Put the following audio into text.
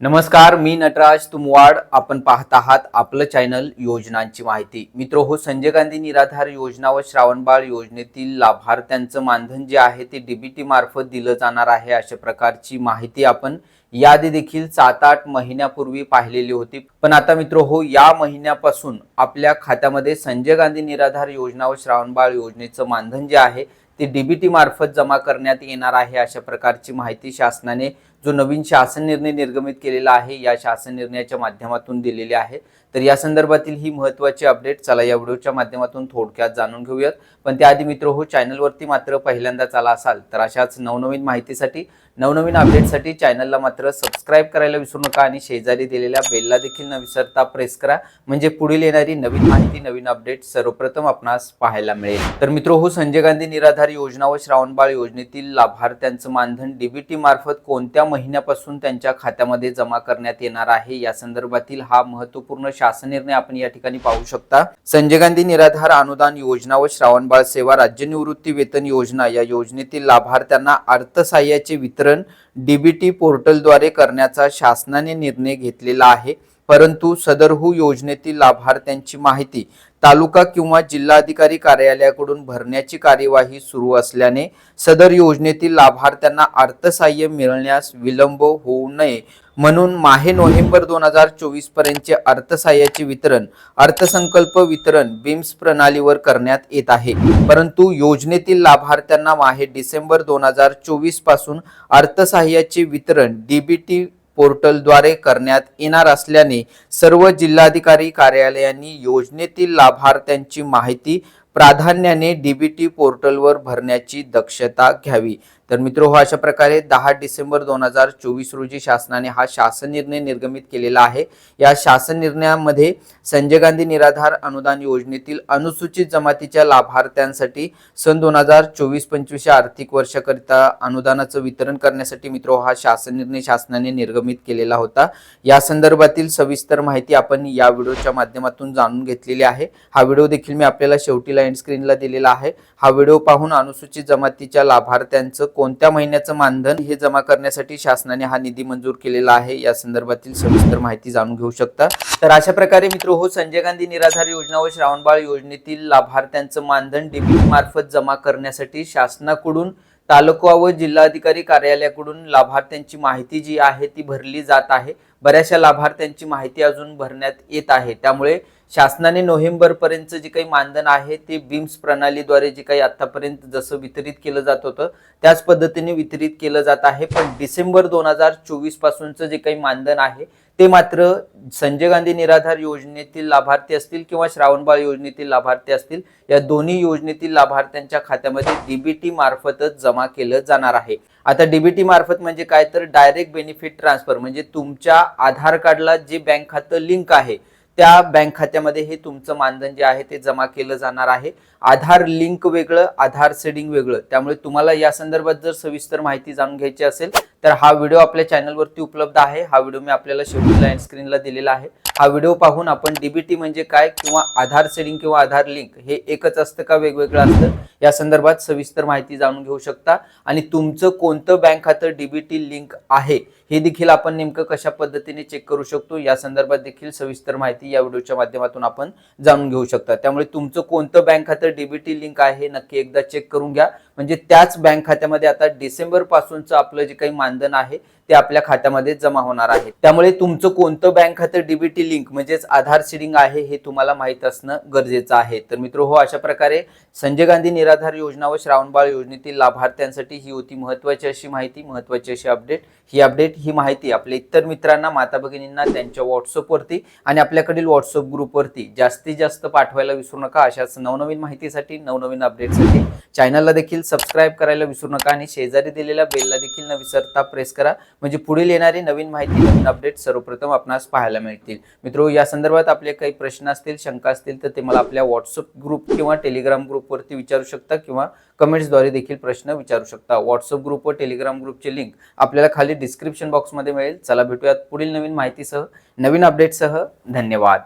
नमस्कार मी नटराज तुमवाड. आपण पाहत आहात आपलं चॅनल योजनांची माहिती. मित्र हो संजय गांधी निराधार योजना व श्रावणबाळ योजनेतील लाभार्थ्यांचं मानधन जे आहे ते डीबीटी मार्फत दिलं जाणार आहे अशा प्रकारची माहिती आपण यादी देखील सात आठ महिन्यापूर्वी पाहिलेली होती. पण आता मित्र हो या महिन्यापासून आपल्या खात्यामध्ये संजय गांधी निराधार योजना व श्रावणबाळ योजनेचं मानधन जे आहे ते डीबीटी मार्फत जमा करण्यात येणार आहे अशा प्रकारची माहिती शासनाने जो नवीन शासन निर्णय निर्गमित केलेला आहे या शासन निर्णयाच्या माध्यमातून दिलेले आहे. तर या संदर्भातील ही महत्त्वाची अपडेट चला या व्हिडिओच्या माध्यमातून थोडक्यात जाणून घेऊयात. पण त्याआधी मित्र हो चॅनलवरती मात्र पहिल्यांदाच आला असाल तर अशाच नवनवीन माहितीसाठी नवनवीन अपडेटसाठी चॅनलला मात्र सबस्क्राईब करायला विसरू नका आणि शेजारी दिलेल्या बेलला देखील न विसरता प्रेस करा. म्हणजे पुढील येणारी नवीन माहिती नवीन अपडेट सर्वप्रथम आपणास पाहायला मिळेल. तर मित्र हो संजय गांधी निराधार योजना व श्रावणबाळ योजनेतील लाभार्थ्यांचं मानधन डीबीटी मार्फत कोणत्या महिन्यापासून त्यांच्या खात्यामध्ये जमा करण्यात येणार आहे. या संदर्भातील हा महत्त्वपूर्ण शासन निर्णय आपण या ठिकाणी पाहू शकता. संजय गांधी निराधार अनुदान योजना व श्रावणबाळ सेवा राज्य निवृत्ती वेतन योजना या योजनेतील लाभार्थ्यांना अर्थसहाय्याचे वितरण डीबीटी पोर्टलद्वारे करण्याचा शासनाने निर्णय घेतलेला आहे. परंतु सदरहू योजनेतील लाभार्थ्यांची माहिती तालुका किंवा जिल्हाधिकारी कार्यालयाकडून भरण्याची कार्यवाही सुरू असल्याने सदर योजनेतील लाभार्थ्यांना अर्थसहाय्य मिळण्यास विलंब होऊ नये म्हणून माहे नोव्हेंबर दोन हजार चोवीस पर्यंतचे अर्थसहाय्याचे वितरण अर्थसंकल्प वितरण बिम्स प्रणालीवर करण्यात येत आहे. परंतु योजनेतील लाभार्थ्यांना माहे डिसेंबर दोन हजार चोवीसपासून अर्थसहाय्याचे वितरण डीबीटी पोर्टलद्वारे करण्यात येणार असल्याने सर्व जिल्हाधिकारी कार्यालयांनी योजनेतील लाभार्थ्यांची माहिती प्राधान्याने डीबीटी पोर्टलवर भरण्याची दक्षता घ्यावी. तर मित्र हो अशा प्रकारे दहा डिसेंबर दोन हजार चोवीस रोजी शासनाने हा शासन निर्णय निर्गमित केलेला आहे. या शासन निर्णयामध्ये संजय गांधी निराधार अनुदान योजनेतील अनुसूचित जमातीच्या लाभार्थ्यांसाठी सन दोन हजार चोवीस पंचवीस या आर्थिक वर्षाकरिता अनुदानाचं वितरण करण्यासाठी मित्र हा शासन निर्णय शासनाने निर्गमित केलेला होता. या संदर्भातील सविस्तर माहिती आपण या व्हिडिओच्या माध्यमातून जाणून घेतलेली आहे. हा व्हिडिओ देखील मी आपल्याला शेवटीला एंड स्क्रीनला दिलेला आहे. हा व्हिडिओ पाहून अनुसूचित जमातीच्या लाभार्थ्यांचं कोणत्या महिन्याचं मानधन हे जमा करण्यासाठी शासनाने हा निधी मंजूर केलेला आहे? या संदर्भातील सविस्तर माहिती जाणून घेऊ शकता. तर अशा प्रकारे मित्र हो संजय गांधी निराधार योजना व श्रावणबाळ योजनेतील लाभार्थ्यांचं मानधन डेबिट मार्फत जमा करण्यासाठी शासनाकडून तालुका व जिल्हाधिकारी कार्यालयाकडून लाभार्थ्यांची माहिती जी आहे ती भरली जात आहे. बऱ्याचशा लाभार्थ्यांची माहिती अजून भरण्यात येत आहे. त्यामुळे शासनाने नोव्हेंबरपर्यंतचं जे काही मानधन आहे ते बिम्स प्रणालीद्वारे जे काही आतापर्यंत जसं वितरित केलं जात होतं त्याच पद्धतीने वितरित केलं जात आहे. पण डिसेंबर दोन हजार चोवीस पासूनचं जे काही मानधन आहे ते मात्र संजय गांधी निराधार योजनेतील लाभार्थी असतील किंवा श्रावणबाळ योजनेतील लाभार्थी असतील या दोन्ही योजनेतील लाभार्थ्यांच्या खात्यामध्ये डीबीटी मार्फतच जमा केलं जाणार आहे. आता डीबीटी मार्फत म्हणजे काय? तर डायरेक्ट बेनिफिट ट्रान्सफर म्हणजे तुमच्या आधार कार्डला जे बँक खातं लिंक आहे त्या बँक खात्यामध्ये हे तुमचं मानधन जे आहे ते जमा केलं जाणार आहे. आधार लिंक वेगळं आधार सेडिंग वेगळं. त्यामुळे तुम्हाला या संदर्भात जर सविस्तर माहिती जाणून घ्यायची असेल तर हा व्हिडिओ आपल्या चॅनलवरती उपलब्ध आहे. हा व्हिडिओ मी आपल्याला शेवटीला एंड स्क्रीनला दिलेला आहे. हा व्हिडिओ पाहून आपण डीबीटी म्हणजे काय किंवा आधार सेडिंग किंवा आधार लिंक हे एकच असतं का वेगवेगळं असतं? या संदर्भात सविस्तर माहिती जाणून घेऊ शकता. आणि तुमचं कोणतं बँक खातं डीबीटी लिंक आहे? हे देखील आपण नेमकं कशा पद्धतीने चेक करू शकतो? या संदर्भात देखील सविस्तर माहिती या व्हिडिओच्या माध्यमातून आपण जाणून घेऊ शकता. त्यामुळे तुमचं कोणतं बँक खातं डीबीटी लिंक आहे हे नक्की एकदा चेक करून घ्या. म्हणजे त्याच बँक खात्यामध्ये आता डिसेंबर पासूनचं आपलं जे काही मानधन आहे ते आपल्या खात्यामध्ये जमा होणार आहे. त्यामुळे तुमचं कोणतं बँक खातं डीबीटी लिंक म्हणजेच आधार सिडिंग आहे हे तुम्हाला माहीत असणं गरजेचं आहे. तर मित्र हो अशा प्रकारे संजय गांधी निराधार योजना व श्रावणबाळ योजनेतील लाभार्थ्यांसाठी ही होती महत्वाची अशी माहिती. महत्वाची अशी अपडेट ही अपडेट ही माहिती आपल्या इतर मित्रांना माता भगिनींना त्यांच्या व्हॉट्सअपवरती आणि आपल्याकडील व्हॉट्सअप ग्रुपवरती जास्तीत जास्त पाठवायला विसरू नका. अशाच नवनवीन माहितीसाठी नवनवीन अपडेटसाठी चॅनलला देखील सबस्क्राईब करायला विसरू नका आणि शेजारी दिलेल्या बेलला देखील न विसरता प्रेस करा. म्हणजे पुढील येणारी नवीन माहिती नवीन अपडेट सर्वप्रथम आपणास पाहायला मिळतील. मित्रो या संदर्भात आपले काही प्रश्न असतील शंका असतील तर ते मला आपल्या व्हॉट्सअप ग्रुप किंवा टेलिग्राम ग्रुपवरती विचारू शकता किंवा कमेंट्सद्वारे देखील प्रश्न विचारू शकता. व्हॉट्सअप ग्रुप व टेलिग्राम ग्रुपची लिंक आपल्याला खाली डिस्क्रिप्शन बॉक्समध्ये मिळेल. चला भेटूयात पुढील नवीन माहितीसह नवीन अपडेटसह धन्यवाद.